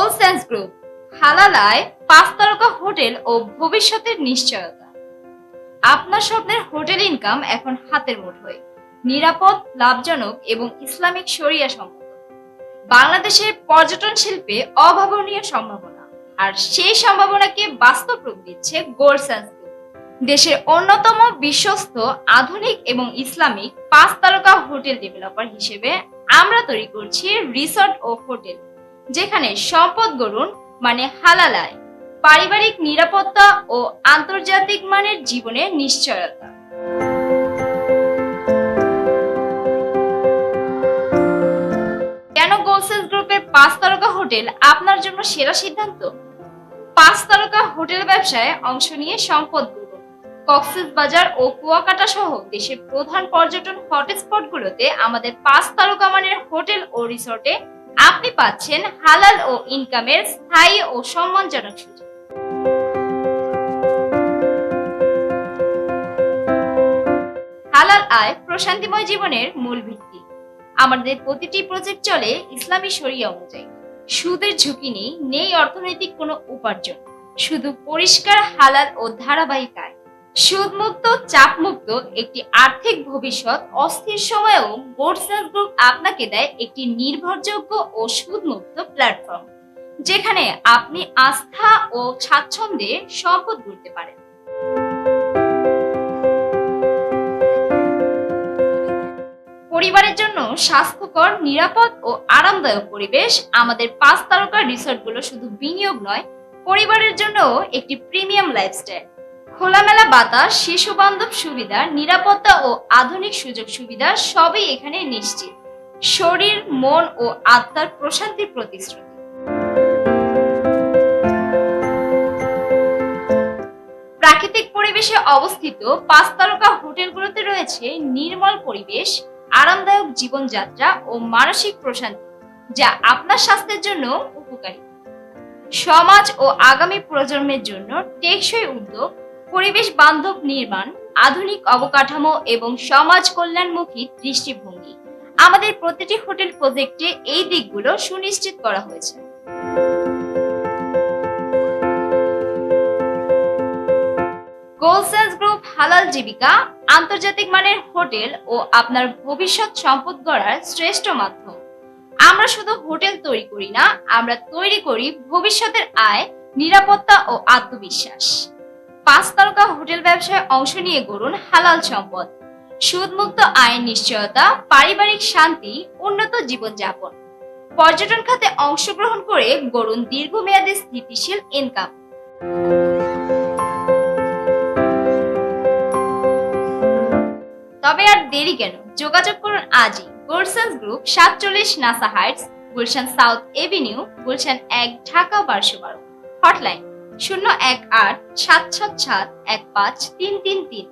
গোল sense group হালালায় পাঁচ তারকা hotel ও ভবিষ্যতের নিশ্চয়তা। আপনার স্বপ্নের হোটেল ইনকাম এখন হাতের মুঠোয়। নিরাপদ, লাভজনক এবং ইসলামিক শরিয়া সম্মত বাংলাদেশের পর্যটন শিল্পে অভাবনীয় সম্ভাবনা। আর সেই সম্ভাবনাকে বাস্তব রূপ দিচ্ছে গোল সেন্স গ্রুপ দেশের অন্যতম বিশ্বস্ত, আধুনিক এবং ইসলামিক পাঁচ তারকা হোটেল ডেভেলপার হিসেবে আমরা তৈরি করছি রিসর্ট ও হোটেল। যেখানে সম্পদ গড়ুন মানে হালালায় পারিবারিক নিরাপত্তা ও আন্তর্জাতিক মানের জীবনের নিশ্চয়তা। কেন গোলসেন্স গ্রুপের পাঁচ তারকা হোটেল আপনার জন্য সেরা সিদ্ধান্ত? পাঁচ তারকা হোটেল ব্যবসায় অংশ নিয়ে সম্পদ গড়ুন। কক্সেস বাজার ও কুয়াকাটা সহ দেশের প্রধান পর্যটন হটস্পটগুলোতে আমাদের পাঁচ তারকা মানের হোটেল ও রিসোর্টে আপনি পাচ্ছেন হালাল ও ইনকামের স্থায়ী ও সম্মানজনক সুযোগ। হালাল আয় প্রশান্তিময় জীবনের মূল ভিত্তি। আমাদের প্রতিটি প্রজেক্ট চলে ইসলামী শরিয়া অনুযায়ী। সুদের ঝুঁকি নেই নেই অর্থনৈতিক কোনো উপার্জন। শুধু পরিষ্কার, হালাল ও ধারাবাহিক আয়। সুদমুক্ত, চাপমুক্ত একটি আর্থিক ভবিষ্যৎ অস্থির সময়েও বোর্ডসেল গ্রুপ আপনাকে দেয় একটি নির্ভরযোগ্য ও সুদমুক্ত প্ল্যাটফর্ম, যেখানে আপনি আস্থা ও স্বাচ্ছন্দ্যে সম্পদ গড়তে পারেন। পরিবারের জন্য স্বাস্থ্যকর, নিরাপদ ও আরামদায়ক পরিবেশ আমাদের পাঁচ তারকা রিসর্টগুলো শুধু বিনিয়োগ নয়, পরিবারের জন্য একটি প্রিমিয়াম লাইফস্টাইল। খোলামেলা বাতাস শিশু বান্ধব সুবিধা, নিরাপত্তা ও আধুনিক সুযোগ সুবিধা সবই এখানে নিশ্চিত। শরীর, মন ও আত্মার প্রশান্তির প্রতিশ্রুতি। প্রাকৃতিক পরিবেশে অবস্থিত পাঁচ তারকা হোটেলগুলোতে রয়েছে নির্মল পরিবেশ, আরামদায়ক জীবনযাত্রা ও মানসিক প্রশান্তি, যা আপনার স্বাস্থ্যের জন্য উপকারী। সমাজ ও আগামী প্রজন্মের জন্য টেকসই উদ্যোগ পরিবেশ বান্ধব নির্মাণ, আধুনিক অবকাঠামো এবং সমাজ কল্যাণমুখী দৃষ্টিভঙ্গি। আমাদের প্রতিটি হোটেল প্রজেক্টে এই দিকগুলো সুনিশ্চিত করা হয়েছে। গোলসেন্স গ্রুপ হালাল জীবিকা আন্তর্জাতিক মানের হোটেল ও আপনার ভবিষ্যৎ সম্পদ গড়ার শ্রেষ্ঠ মাধ্যম। আমরা শুধু হোটেল তৈরি করি না, আমরা তৈরি করি ভবিষ্যতের আয়, নিরাপত্তা ও আত্মবিশ্বাস। পাঁচ তারকা হোটেল ব্যবসায় অংশ নিয়ে গড়ুন হালাল সম্পদ। সুদমুক্ত আয়ের নিশ্চয়তা, পারিবারিক শান্তি, উন্নত জীবনযাপন। পর্যটন খাতে অংশগ্রহণ করে গড়ুন দীর্ঘমেয়াদী স্থিতিশীল ইনকাম তবে আর দেরি কেন? যোগাযোগ করুন আজই। গোলশান গ্রুপ সাতচল্লিশ Nasa Heights, Gulshan South Avenue, Gulshan এক, ঢাকা বারোশো বারো। হটলাইন। শূন্য এক আট সাত সাত সাত এক পাঁচ তিন তিন তিন।